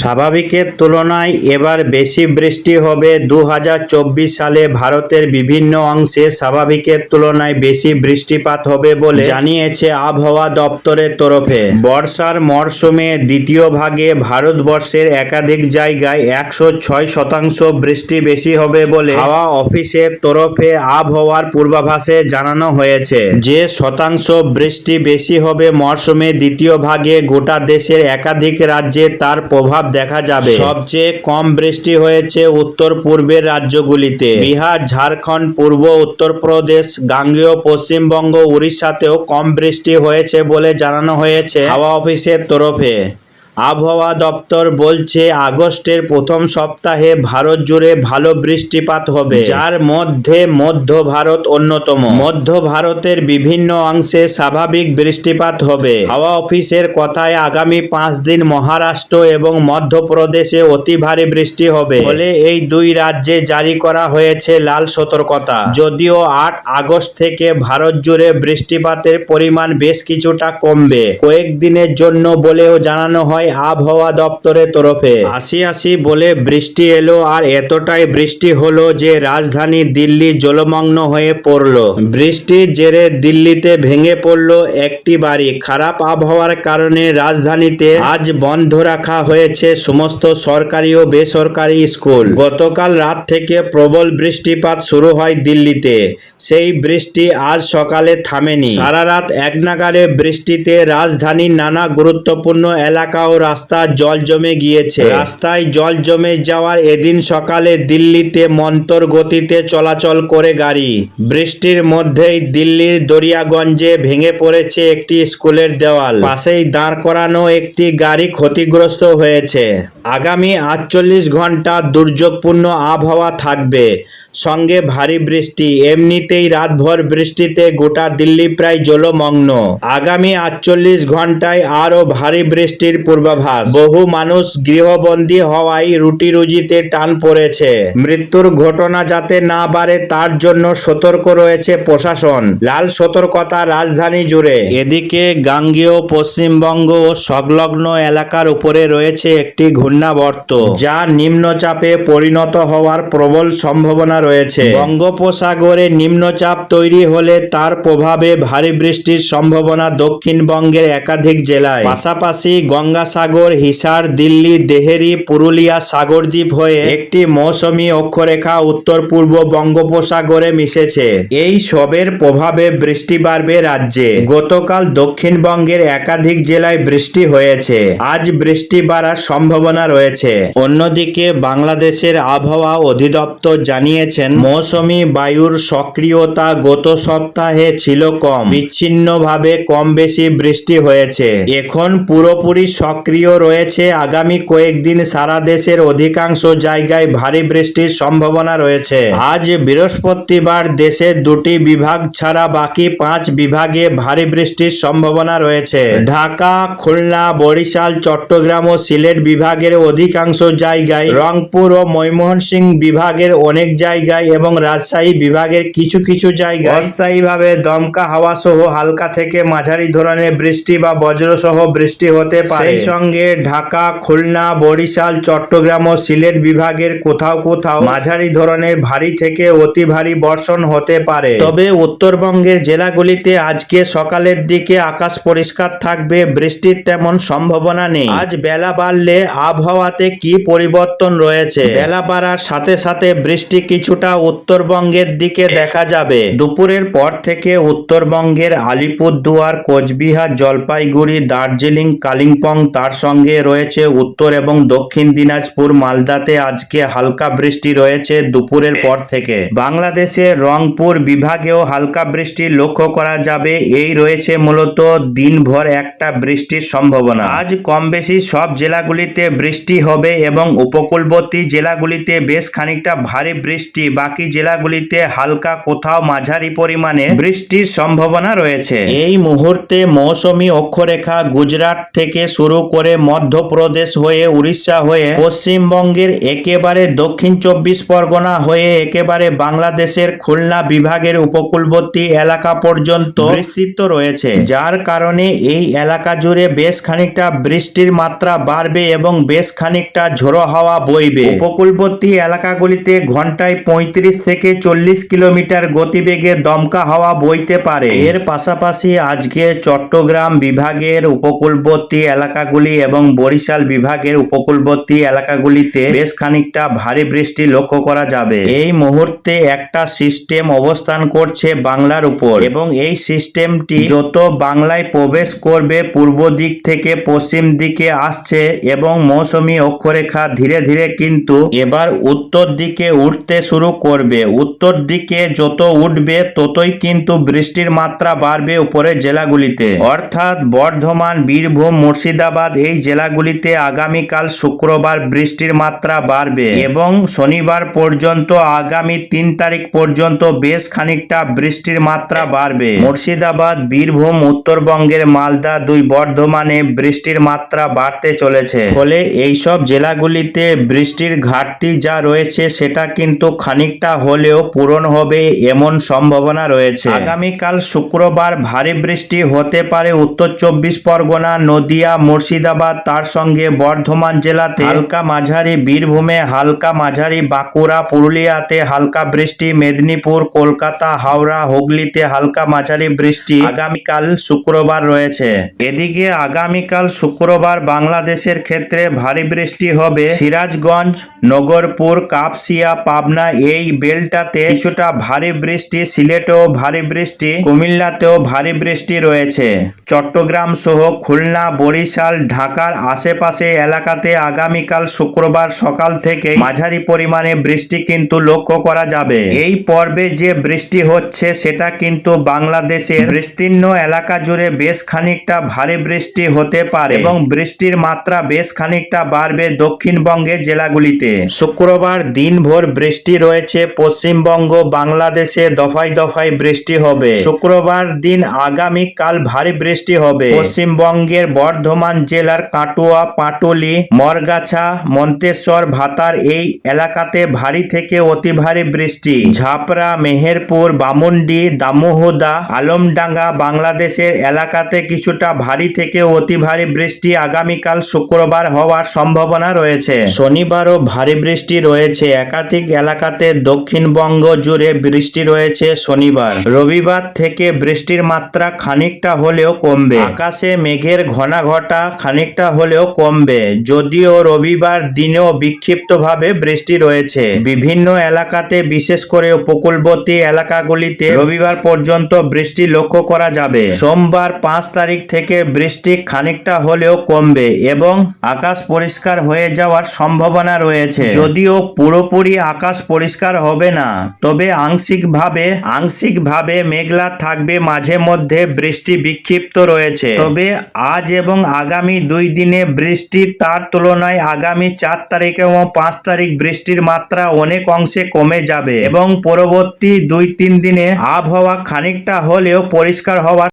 স্বাভাবিকের তুলনায় এবার বেশি বৃষ্টি হবে। দু হাজার চব্বিশ সালে ভারতের বিভিন্ন অংশে স্বাভাবিকের তুলনায় বেশি বৃষ্টিপাত হবে বলে জানিয়েছে আবহাওয়া দপ্তরের তরফে। বর্ষার মরশুমে দ্বিতীয় ভাগে ভারতবর্ষের একাধিক জায়গায় একশো ছয় শতাংশ বৃষ্টি বেশি হবে বলে হাওয়া অফিসের তরফে আবহাওয়ার পূর্বাভাসে জানানো হয়েছে। যে শতাংশ বৃষ্টি বেশি হবে মরশুমে দ্বিতীয় ভাগে গোটা দেশের একাধিক রাজ্যে তার প্রভাব দেখা যাবে। সবচেয়ে কম বৃষ্টি হয়েছে উত্তর পূর্বের রাজ্যগুলিতে। বিহার, ঝাড়খণ্ড, পূর্ব উত্তরপ্রদেশ গাঙ্গেয়, পশ্চিমবঙ্গ, উড়িষ্যাতেও কম বৃষ্টি হয়েছে বলে জানানো হয়েছে হাওয়া অফিসের তরফে। আবহাওয়া দপ্তর বলছে, আগস্টের প্রথম সপ্তাহে ভারত জুড়ে ভালো বৃষ্টিপাত হবে। যার মধ্যে মধ্য ভারত অন্যতম। মধ্য ভারতের বিভিন্ন অংশে স্বাভাবিক বৃষ্টিপাত হবে। হাওয়া অফিসের কথায় আগামী পাঁচ দিন মহারাষ্ট্র এবং মধ্যপ্রদেশে অতি ভারী বৃষ্টি হবে। ফলে এই দুই রাজ্যে জারি করা হয়েছে লাল সতর্কতা। যদিও আট আগস্ট থেকে ভারত জুড়ে বৃষ্টিপাতের পরিমাণ বেশ কিছুটা কমবে। কয়েকদিনের জন্য বলেও জানানো হয় আবহাওয়া দপ্তরের তরফে। আসি আসি, বলে বৃষ্টি এলো আর এতটাই বৃষ্টি হলো যে রাজধানী দিল্লি জলমগ্ন হয়ে পড়ল। বৃষ্টির জেরে দিল্লিতে ভেঙে পড়ল একটি বাড়ি। খারাপ আবহাওয়ার কারণে রাজধানীতে আজ বন্ধ রাখা হয়েছে সমস্ত সরকারি ও বেসরকারি স্কুল। গতকাল রাত থেকে প্রবল বৃষ্টিপাত শুরু হয় দিল্লিতে। সেই বৃষ্টি আজ সকালে থামেনি। সারা রাত এক নাগারে বৃষ্টিতে রাজধানীর নানা গুরুত্বপূর্ণ এলাকা রাস্তা জল জমে গিয়েছে। রাস্তায় জল জমে যাওয়ার এদিন সকালে দিল্লিতে মন্তর গতিতে চলাচল করে গাড়ি। বৃষ্টির মধ্যেই দিল্লির দরিয়াগঞ্জে ভেঙে পড়েছে একটি স্কুলের দেওয়াল। পাশেই দাঁড় করানো একটি গাড়ি ক্ষতিগ্রস্ত হয়েছে। আগামী আটচল্লিশ ঘণ্টা দুর্যোগপূর্ণ আবহাওয়া থাকবে। সঙ্গে ভারী বৃষ্টি। এমনিতেই রাতভর বৃষ্টিতে গোটা দিল্লি প্রায় জলমগ্ন। আগামী আটচল্লিশ ঘন্টায় আরও ভারী বৃষ্টির পূর্বাভাস। বহু মানুষ গৃহবন্দী হওয়ায় রুটি রুজিতে টান পড়েছে। মৃত্যুর ঘটনা যাতে না বাড়ে তার জন্য সতর্ক রয়েছে প্রশাসন। লাল সতর্কতা রাজধানী জুড়ে। এদিকে গাঙ্গেয়, পশ্চিমবঙ্গ ও সংলগ্ন এলাকার উপরে রয়েছে একটি ঘূর্ণাবর্ত, যা নিম্নচাপে পরিণত হওয়ার প্রবল সম্ভাবনা রয়েছে। বঙ্গোপসাগরে নিম্নচাপ তৈরি হলে তার প্রভাবে ভারী বৃষ্টির সম্ভাবনা দক্ষিণবঙ্গের একাধিক জেলায়। পাশাপাশি গঙ্গাসাগর হিসার, দিল্লি, দেহেরি, পুরুলিয়া, সাগরদ্বীপ হয়ে একটি মৌসুমী অক্ষরেখা উত্তর পূর্ব বঙ্গোপসাগরে মিশেছে। এই সবের প্রভাবে বৃষ্টি বাড়বে রাজ্যে। গতকাল দক্ষিণবঙ্গের একাধিক জেলায় বৃষ্টি হয়েছে। আজ বৃষ্টি বাড়ার সম্ভাবনা রয়েছে। অন্যদিকে বাংলাদেশের আবহাওয়া অধিদপ্তর জানিয়েছেন, মৌসুমী বায়ুর সক্রিয়তা গত সপ্তাহে ছিল কম। বিচ্ছিন্নভাবে কম বেশি বৃষ্টি হয়েছে। এখন পুরোপুরি সক্রিয় রয়েছে। আগামী কয়েকদিন সারা দেশের অধিকাংশ জায়গায় ভারী বৃষ্টির সম্ভাবনা রয়েছে। আজ বৃহস্পতিবার দেশের দুটি বিভাগ ছাড়া বাকি পাঁচ বিভাগে ভারী বৃষ্টির সম্ভাবনা রয়েছে। ঢাকা, খুলনা, বরিশাল, চট্টগ্রাম ও সিলেট বিভাগের অধিকাংশ জায়গায়, রংপুর ও ময়মনসিংহ বিভাগের অনেক জায়গায় এবং রাজশাহী বিভাগের কিছু কিছু জায়গায় অস্থায়ীভাবে দমকা হাওয়া সহ হালকা থেকে মাঝারি ধরনের বৃষ্টি বা বজ্র সহ বৃষ্টি হতে পারে। সঙ্গে ঢাকা, খুলনা, বরিশাল, চট্টগ্রাম ও সিলেট বিভাগের কোথাও কোথাও মাঝারি ধরনের ভারী থেকে অতি ভারী বর্ষণ হতে পারে। তবে উত্তরবঙ্গের জেলাগুলিতে আজকে সকালের দিকে আকাশ পরিষ্কার থাকবে, বৃষ্টির তেমন সম্ভাবনা নেই। আজ বেলা বাড়লে আবহাওয়াতে কি পরিবর্তন রয়েছে? বেলা বাড়ার সাথে সাথে বৃষ্টি কিছুটা উত্তরবঙ্গের দিকে দেখা যাবে। দুপুরের পর থেকে উত্তরবঙ্গের আলিপুরদুয়ার, কোচবিহার, জলপাইগুড়ি, দার্জিলিং, কালিম্পং তার সঙ্গে রয়েছে উত্তর এবং দক্ষিণ দিনাজপুর, মালদাতে আজকে হালকা বৃষ্টি রয়েছে দুপুরের পর থেকে। বাংলাদেশের রংপুর বিভাগেও হালকা বৃষ্টি লক্ষ্য করা যাবে। এই রয়েছে মূলত দিনভর একটা বৃষ্টির সম্ভাবনা। আজ কম বেশি সব জেলাগুলিতে বৃষ্টি হবে এবং উপকূলবর্তী জেলাগুলিতে বেশ খানিকটা ভারী বৃষ্টি। বাকি জেলাগুলিতে হালকা কোথাও মাঝারি পরিমাণে বৃষ্টির সম্ভাবনা রয়েছে। এই মুহূর্তে মৌসুমী অক্ষরেখা গুজরাট থেকে শুরু করে মধ্যপ্রদেশ হয়ে উড়িষ্যা হয়ে পশ্চিমবঙ্গের একেবারে দক্ষিণ চব্বিশ পরগনা হয়ে একেবারে বাংলাদেশের খুলনা বিভাগের উপকূলবর্তী এলাকা পর্যন্ত বিস্তৃত রয়েছে। যার কারণে এই এলাকা জুড়ে বেশ খানিকটা বৃষ্টির মাত্রা বাড়বে এবং বেশ খানিকটা ঝোড়ো হাওয়া বইবে। উপকূলবর্তী এলাকাগুলিতে ঘন্টায় পঁয়ত্রিশ থেকে চল্লিশ কিলোমিটার গতিবেগে দমকা হাওয়া বইতে পারে। এর পাশাপাশি আজকে চট্টগ্রাম বিভাগের উপকূলবর্তী এলাকাগুলি এবং বরিশাল বিভাগের উপকূলবর্তী এলাকাগুলিতে বেশ খানিকটা ভারী বৃষ্টি লক্ষ্য করা যাবে। এই মুহূর্তে একটা সিস্টেম অবস্থান করছে বাংলার উপর এবং এই সিস্টেমটি যত বাংলায় প্রবেশ করবে পূর্ব দিক থেকে পশ্চিম দিকে আসছে এবং মৌসুমী অক্ষরেখা ধীরে ধীরে কিন্তু এবার উত্তর দিকে উঠতে শুরু করবে। উত্তর দিকে যত উঠবে ততই কিন্তু বৃষ্টির মাত্রা বাড়বে উপরের জেলাগুলিতে। অর্থাৎ বর্ধমান, বীরভূম, মুর্শিদাবাদ এই জেলাগুলিতে আগামীকাল শুক্রবার বৃষ্টির মাত্রা বাড়বে এবং শনিবার পর্যন্ত আগামী তিন তারিখ পর্যন্ত বেশ খানিকটা বৃষ্টির মাত্রা বাড়বে। মুর্শিদাবাদ, বীরভূম, উত্তরবঙ্গের মালদা দুই বর্ধমানে বৃষ্টির মাত্রা বাড়তে চলেছে। ফলে এইসব জেলাগুলিতে বৃষ্টির ঘাটতি যা রয়েছে সেটা কিন্তু খানিকটা হলেও পূরণ হবে এমন সম্ভাবনা রয়েছে। আগামীকাল শুক্রবার ভারী বৃষ্টি হতে পারে উত্তর চব্বিশ পরগনা, নদিয়া, মুর্শিদাবাদ তার সঙ্গে বর্ধমান জেলাতে হালকা মাঝারি বীরভূমে হালকা মাঝারি বাঁকুড়া, পুরুলিয়াতে হালকা বৃষ্টি, মেদিনীপুর, কলকাতা, হাওড়া, হুগলিতে হালকা মাঝারি বৃষ্টি আগামীকাল শুক্রবার রয়েছে। এদিকে আগামীকাল শুক্রবার বাংলাদেশের ক্ষেত্রে ভারী বৃষ্টি হবে। সিরাজগঞ্জ, নগরপুর, কাপসিয়া, পাবনা এই বেলটাতে কিছুটা ভারী বৃষ্টি, সিলেটেও ভারী বৃষ্টি, কুমিল্লাতেও ভারী বৃষ্টি রয়েছে। চট্টগ্রাম সহ খুলনা, বরিশাল ঢাকার আশেপাশে এলাকাতে আগামীকাল শুক্রবার সকাল থেকে মাঝারি পরিমাণে বৃষ্টি কিন্তু লক্ষ্য করা যাবে। এই পর্বে যে বৃষ্টি হচ্ছে, সেটা কিন্তু বাংলাদেশের বিস্তীর্ণ এলাকা জুড়ে বেশ খানিকটা ভারী বৃষ্টি হতে পারে এবং বৃষ্টির মাত্রা বেশ খানিকটা বাড়বে দক্ষিণবঙ্গের জেলাগুলিতে। শুক্রবার দিনভর বৃষ্টি রয়েছে, পশ্চিমবঙ্গ, বাংলাদেশে দফায় দফায় বৃষ্টি হবে। শুক্রবার দিন আগামী কাল ভারী বৃষ্টি হবে। পশ্চিমবঙ্গের বর্ধমান জেলার কাটোয়া, পাটুলি, মরগাছা, মন্তেশ্বর ভাতার এই এলাকাতে ভারী থেকে অতি ভারী বৃষ্টি। ঝাপড়া মেহেরপুর, বামুন্ডি, দামোহদা, আলমডাঙ্গা বাংলাদেশের এলাকাতে কিছুটা ভারী থেকে অতি ভারী বৃষ্টি আগামীকাল শুক্রবার হওয়ার সম্ভাবনা রয়েছে। শনিবারও ভারী বৃষ্টি রয়েছে। একাধিক এলাকাতে দক্ষিণবঙ্গ জুড়ে বৃষ্টি রয়েছে শনিবার। রবিবার থেকে বৃষ্টির মাত্রা খানিকটা হলেও কমবে। আকাশে মেঘের ঘটা খানিকটা হলেও কমবে। যদিও রবিবার দিনেও বিক্ষিপ্তভাবে বৃষ্টি রয়েছে। বিভিন্ন এলাকাতে, বিশেষ করে উপকূলবর্তী এলাকাগুলিতে রবিবার পর্যন্ত বৃষ্টি লক্ষ্য করা যাবে। সোমবার পাঁচ তারিখ থেকে বৃষ্টি খানিকটা হলেও কমবে এবং আকাশ পরিষ্কার হয়ে যাওয়ার সম্ভাবনা রয়েছে। যদিও পুরোপুরি আকাশ পরিষ্কার হবে না, তবে আংশিকভাবে আংশিকভাবে মেঘলা থাকবে মাঝে মধ্যে বৃষ্টি বিক্ষিপ্ত রয়েছে। তবে আজ এবং আগামী দুই দিনে বৃষ্টির তার তুলনায় আগামী চার তারিখ এবং পাঁচ তারিখ বৃষ্টির মাত্রা অনেক অংশে কমে যাবে এবং পরবর্তী দুই তিন দিনে আবহাওয়া খানিকটা হলেও পরিষ্কার হওয়ার